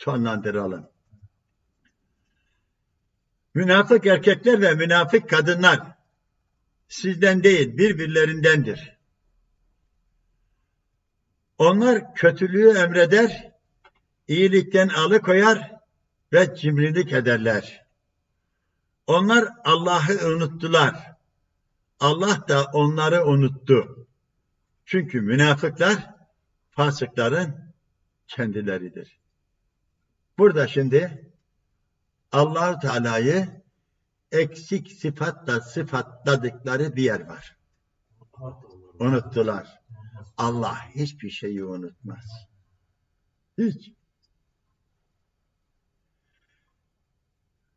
sonlandıralım. Münafık erkekler ve münafık kadınlar sizden değil birbirlerindendir. Onlar kötülüğü emreder, iyilikten alıkoyar ve cimrilik ederler. Onlar Allah'ı unuttular. Allah da onları unuttu. Çünkü münafıklar fasıkların kendileridir. Burada şimdi Allahu Teala'yı eksik sıfatla sıfatladıkları bir yer var. Unuttular. Allah hiçbir şeyi unutmaz. Hiç.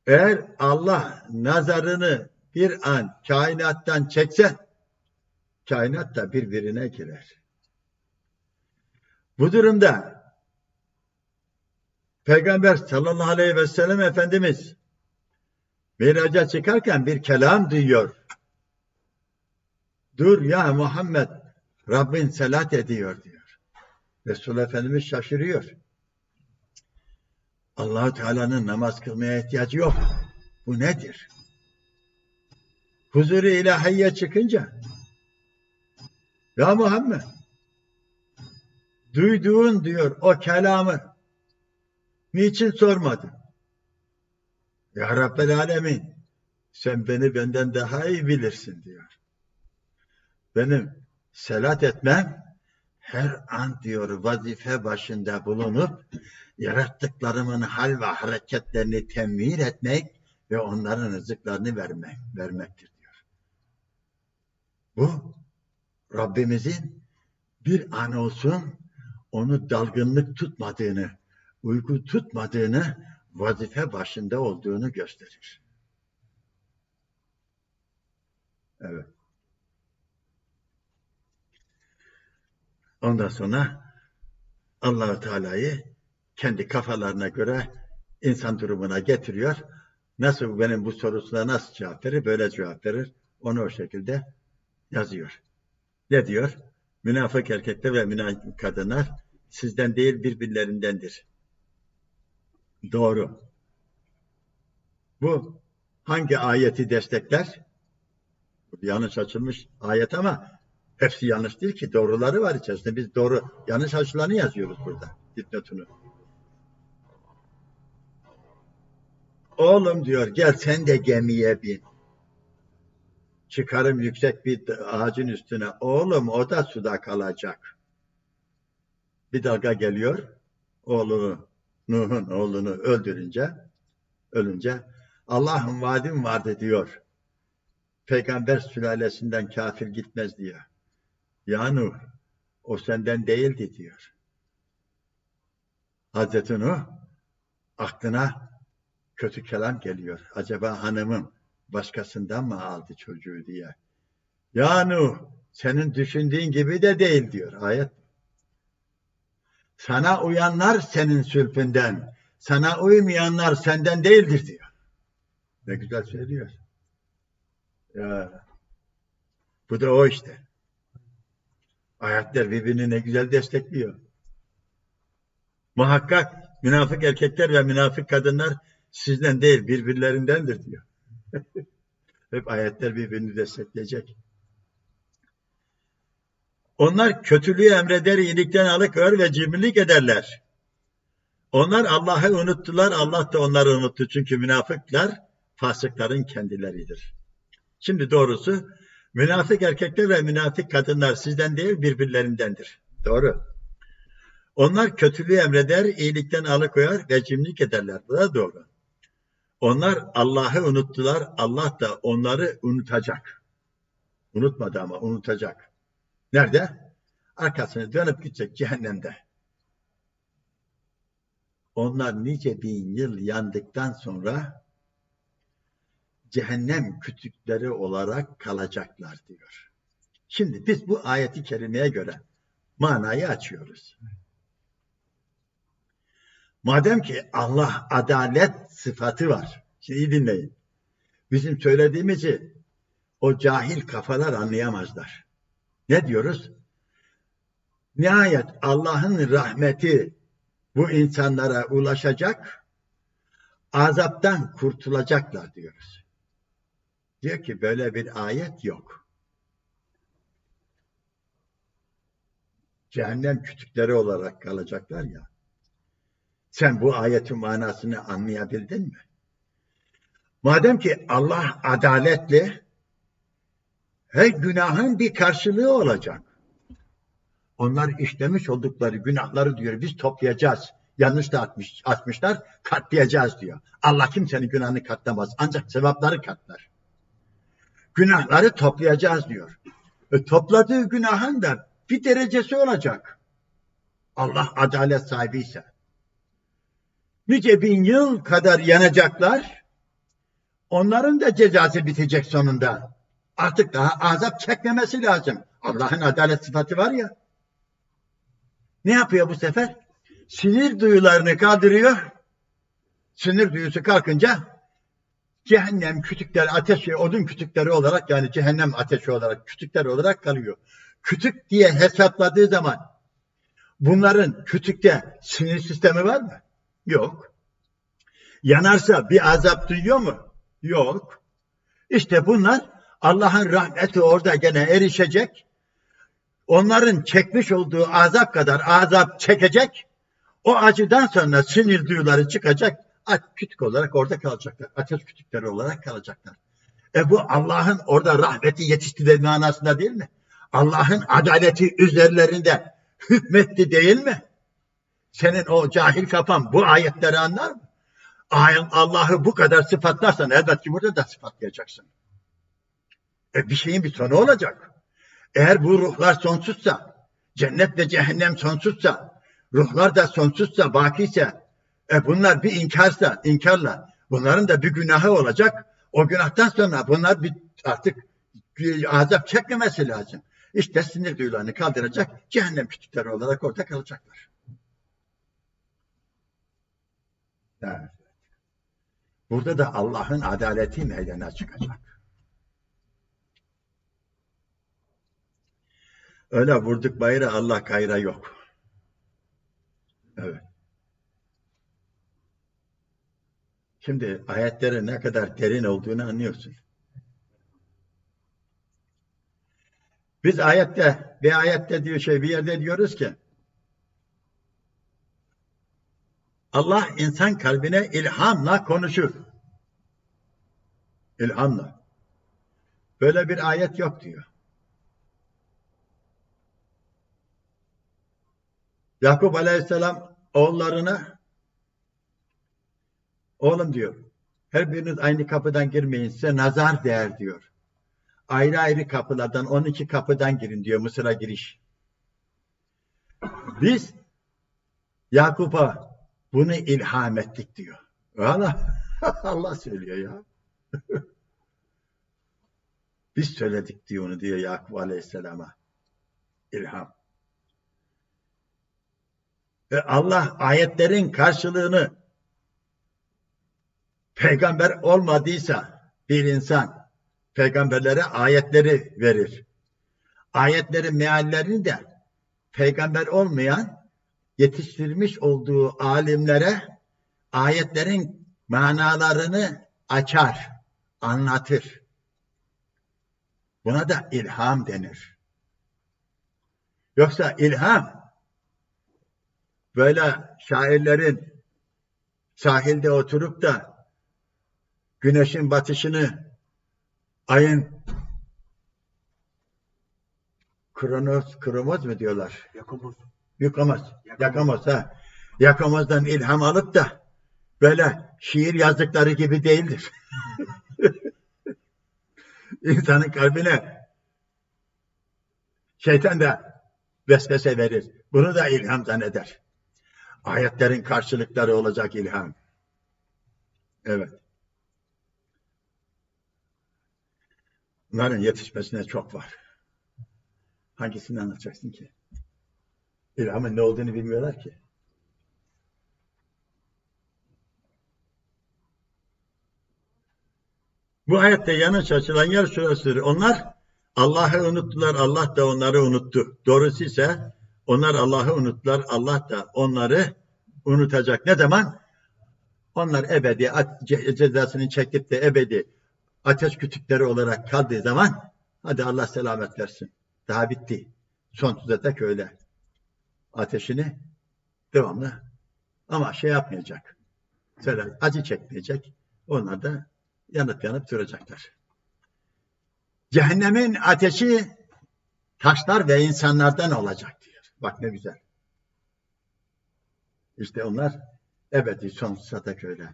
Eğer Allah nazarını bir an kainattan çekse kainat da birbirine girer. Bu durumda Peygamber sallallahu aleyhi ve sellem Efendimiz Miraca çıkarken bir kelam duyuyor. Dur ya Muhammed Rabbin selat ediyor diyor. Resul Efendimiz şaşırıyor. Allahu Teala'nın namaz kılmaya ihtiyacı yok. Bu nedir? Huzuru ilahiye çıkınca ya Muhammed duyduğun diyor o kelamı niçin sormadın? Ya Rabbel Alemin sen beni benden daha iyi bilirsin diyor. Benim selat etmem her an diyor vazife başında bulunup yarattıklarımın hal ve hareketlerini temir etmek ve onların rızıklarını vermek, vermektir diyor. Bu Rabbimizin bir an olsun onu dalgınlık tutmadığını, uyku tutmadığını, vazife başında olduğunu gösterir. Evet. Ondan sonra allah Teala'yı kendi kafalarına göre insan durumuna getiriyor. Nasıl benim bu sorusuna nasıl cevap verir? Böyle cevap verir. Onu o şekilde yazıyor. Ne diyor? Münafık erkekler ve münafık kadınlar sizden değil birbirlerindendir. Doğru. Bu hangi ayeti destekler? Yanlış açılmış ayet ama hepsi yanlış değil ki. Doğruları var içerisinde. Biz doğru, yanlış açılanı yazıyoruz burada. Dipnotunu. Oğlum diyor gel sen de gemiye bin. Çıkarım yüksek bir ağacın üstüne. Oğlum o da suda kalacak. Bir dalga geliyor. Oğlunu Nuh'un oğlunu öldürünce, ölünce Allah'ın vaadim vardı diyor. Peygamber sülalesinden kafir gitmez diyor. Ya Nuh, o senden değildi diyor. Hazreti Nuh aklına kötü kelam geliyor. Acaba hanımım başkasından mı aldı çocuğu diye. Ya Nuh, senin düşündüğün gibi de değil diyor ayet. Sana uyanlar senin sülfünden, sana uymayanlar senden değildir diyor. Ne güzel söylüyor. Ya, bu da o işte. Ayetler birbirini ne güzel destekliyor. Muhakkak münafık erkekler ve münafık kadınlar sizden değil birbirlerindendir diyor. Hep ayetler birbirini destekleyecek. Onlar kötülüğü emreder, iyilikten alıkoyar ve cimrilik ederler. Onlar Allah'ı unuttular, Allah da onları unuttu. Çünkü münafıklar fasıkların kendileridir. Şimdi doğrusu münafık erkekler ve münafık kadınlar sizden değil birbirlerindendir. Doğru. Onlar kötülüğü emreder, iyilikten alıkoyar ve cimrilik ederler. Bu da doğru. Onlar Allah'ı unuttular, Allah da onları unutacak. Unutmadı ama unutacak. Nerede? Arkasını dönüp gidecek cehennemde. Onlar nice bin yıl yandıktan sonra cehennem kütükleri olarak kalacaklar diyor. Şimdi biz bu ayeti kerimeye göre manayı açıyoruz. Madem ki Allah adalet sıfatı var. Şimdi iyi dinleyin. Bizim söylediğimizi o cahil kafalar anlayamazlar. Ne diyoruz? Nihayet Allah'ın rahmeti bu insanlara ulaşacak, azaptan kurtulacaklar diyoruz. Diyor ki böyle bir ayet yok. Cehennem kütükleri olarak kalacaklar ya. Sen bu ayetin manasını anlayabildin mi? Madem ki Allah adaletli, her günahın bir karşılığı olacak. Onlar işlemiş oldukları günahları diyor biz toplayacağız. Yanlış da atmış, atmışlar, katlayacağız diyor. Allah kimsenin günahını katlamaz. Ancak sevapları katlar. Günahları toplayacağız diyor. E, topladığı günahın da bir derecesi olacak. Allah adalet sahibi ise. Nice bin yıl kadar yanacaklar. Onların da cezası bitecek sonunda. Artık daha azap çekmemesi lazım. Allah'ın adalet sıfatı var ya. Ne yapıyor bu sefer? Sinir duyularını kaldırıyor. Sinir duyusu kalkınca cehennem kütükleri, ateşi, odun kütükleri olarak yani cehennem ateşi olarak kütükler olarak kalıyor. Kütük diye hesapladığı zaman bunların kütükte sinir sistemi var mı? Yok. Yanarsa bir azap duyuyor mu? Yok. İşte bunlar Allah'ın rahmeti orada gene erişecek. Onların çekmiş olduğu azap kadar azap çekecek. O acıdan sonra sinir duyuları çıkacak. Kütük olarak orada kalacaklar. Ateş kütükleri olarak kalacaklar. E bu Allah'ın orada rahmeti yetiştirdiği manasında değil mi? Allah'ın adaleti üzerlerinde hükmetti değil mi? Senin o cahil kafan bu ayetleri anlar mı? Allah'ı bu kadar sıfatlarsan elbette burada da sıfatlayacaksın. E bir şeyin bir sonu olacak. Eğer bu ruhlar sonsuzsa, cennet ve cehennem sonsuzsa, ruhlar da sonsuzsa, bakiyse, e bunlar bir inkarsa, inkarla, bunların da bir günahı olacak. O günahtan sonra bunlar bir artık bir azap çekmemesi lazım. İşte sinir duyularını kaldıracak, cehennem kütükleri olarak orada kalacaklar. Evet. Burada da Allah'ın adaleti meydana çıkacak. Öyle vurduk bayrağı Allah kayra yok. Evet. Şimdi ayetlerin ne kadar derin olduğunu anlıyorsun. Biz ayette, bir ayette diyor şey bir yerde diyoruz ki Allah insan kalbine ilhamla konuşur. İlhamla. Böyle bir ayet yok diyor. Yakup Aleyhisselam oğullarına oğlum diyor her biriniz aynı kapıdan girmeyin size nazar değer diyor. Ayrı ayrı kapılardan 12 kapıdan girin diyor Mısır'a giriş. Biz Yakup'a bunu ilham ettik diyor. Allah, Allah söylüyor ya. Biz söyledik diyor onu diyor Yakup Aleyhisselam'a. İlham. Allah ayetlerin karşılığını peygamber olmadıysa bir insan peygamberlere ayetleri verir. Ayetlerin meallerini de peygamber olmayan yetiştirmiş olduğu alimlere ayetlerin manalarını açar, anlatır. Buna da ilham denir. Yoksa ilham böyle şairlerin sahilde oturup da güneşin batışını ayın kronos, kromoz mu diyorlar? Yakamoz. Yakamoz. Yakamoz ha. Yakamoz'dan ilham alıp da böyle şiir yazdıkları gibi değildir. İnsanın kalbine şeytan da vesvese verir. Bunu da ilham zanneder. Ayetlerin karşılıkları olacak ilham. Evet. Bunların yetişmesine çok var. Hangisini anlatacaksın ki? İlhamın ne olduğunu bilmiyorlar ki. Bu ayette yanlış açılan yer şurasıdır. Onlar Allah'ı unuttular, Allah da onları unuttu. Doğrusu ise onlar Allah'ı unuttular, Allah da onları unutacak. Ne zaman? Onlar ebedi cezasını çekip de ebedi ateş kütükleri olarak kaldığı zaman hadi Allah selamet versin. Daha bitti. Sonsuza dek öyle. Ateşini devamlı ama şey yapmayacak. Söyle, acı çekmeyecek. Onlar da yanıp yanıp duracaklar. Cehennemin ateşi taşlar ve insanlardan olacak. Bak ne güzel. İşte onlar ebedi sonsuza dek öyle.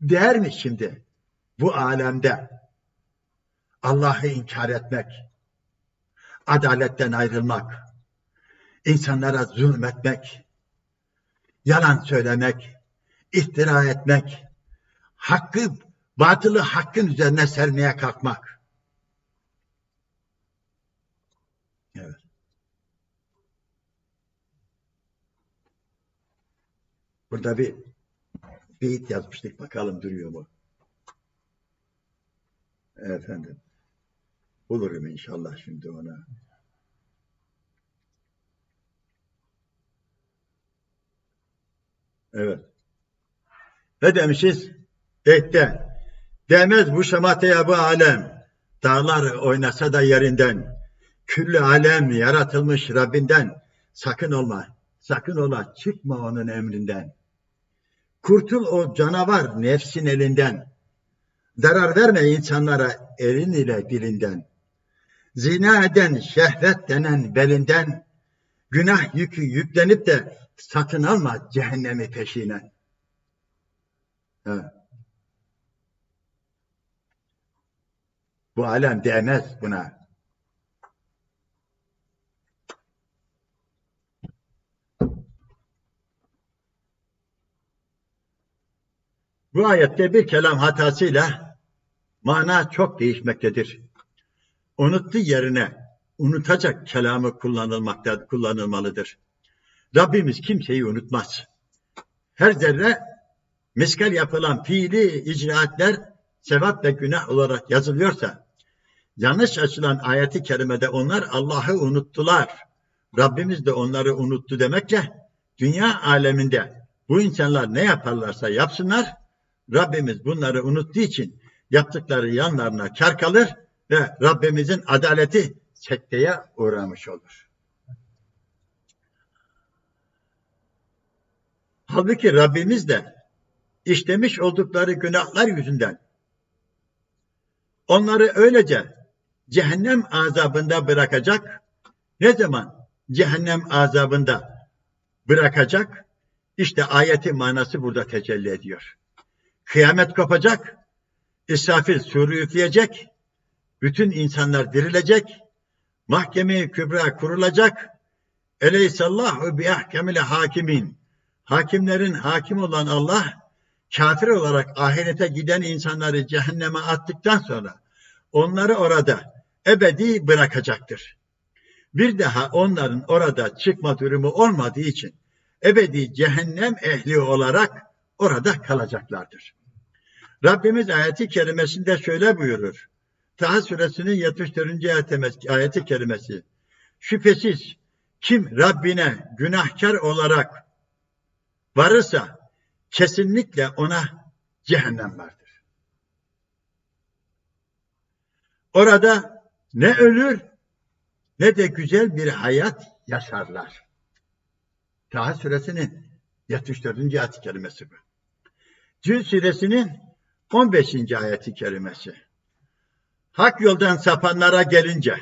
Değer mi şimdi bu alemde Allah'ı inkar etmek, adaletten ayrılmak, insanlara zulmetmek, yalan söylemek, iftira etmek, hakkı, batılı hakkın üzerine sermeye kalkmak. Evet. Burada bir beyit yazmıştık. Bakalım duruyor mu? Efendim. Bulurum inşallah şimdi ona. Evet. Ne demişiz? Beytte. Demez bu şemateye bu alem. Dağlar oynasa da yerinden. Küllü alem yaratılmış Rabbinden. Sakın olma, sakın ola, çıkma onun emrinden. Kurtul o canavar nefsin elinden. Zarar verme insanlara elin ile dilinden. Zina eden şehvet denen belinden. Günah yükü yüklenip de satın alma cehennemi peşinen. Evet. Bu alem değmez buna. Bu ayette bir kelam hatasıyla mana çok değişmektedir. Unuttu yerine unutacak kelamı kullanılmakta kullanılmalıdır. Rabbimiz kimseyi unutmaz. Her zerre miskal yapılan fiili icraatler sevap ve günah olarak yazılıyorsa, yanlış açılan ayeti kerimede onlar Allah'ı unuttular. Rabbimiz de onları unuttu demekle dünya aleminde bu insanlar ne yaparlarsa yapsınlar, Rabbimiz bunları unuttuğu için yaptıkları yanlarına kar kalır ve Rabbimizin adaleti sekteye uğramış olur. Halbuki Rabbimiz de işlemiş oldukları günahlar yüzünden onları öylece cehennem azabında bırakacak. Ne zaman cehennem azabında bırakacak? İşte ayetin manası burada tecelli ediyor. Kıyamet kopacak, İsrafil suru üfleyecek, bütün insanlar dirilecek, mahkeme-i kübra kurulacak, Eleysallahu bi ahkemile hakimin hakimlerin hakim olan Allah kafir olarak ahirete giden insanları cehenneme attıktan sonra onları orada ebedi bırakacaktır. Bir daha onların orada çıkma durumu olmadığı için ebedi cehennem ehli olarak orada kalacaklardır. Rabbimiz ayeti kerimesinde şöyle buyurur. Taha suresinin 74. ayeti kerimesi. Şüphesiz kim Rabbine günahkar olarak varırsa kesinlikle ona cehennem vardır. Orada ne ölür ne de güzel bir hayat yaşarlar. Taha suresinin 74. ayet-i kerimesi bu. Cün suresinin 15. ayeti kerimesi. Hak yoldan sapanlara gelince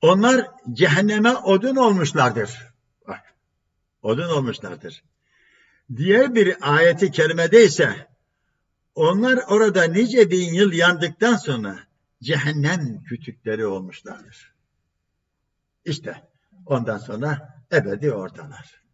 onlar cehenneme odun olmuşlardır odun olmuşlardır. Diğer bir ayeti kerimede ise onlar orada nice bin yıl yandıktan sonra cehennem kütükleri olmuşlardır. İşte ondan sonra ebedi oradalar.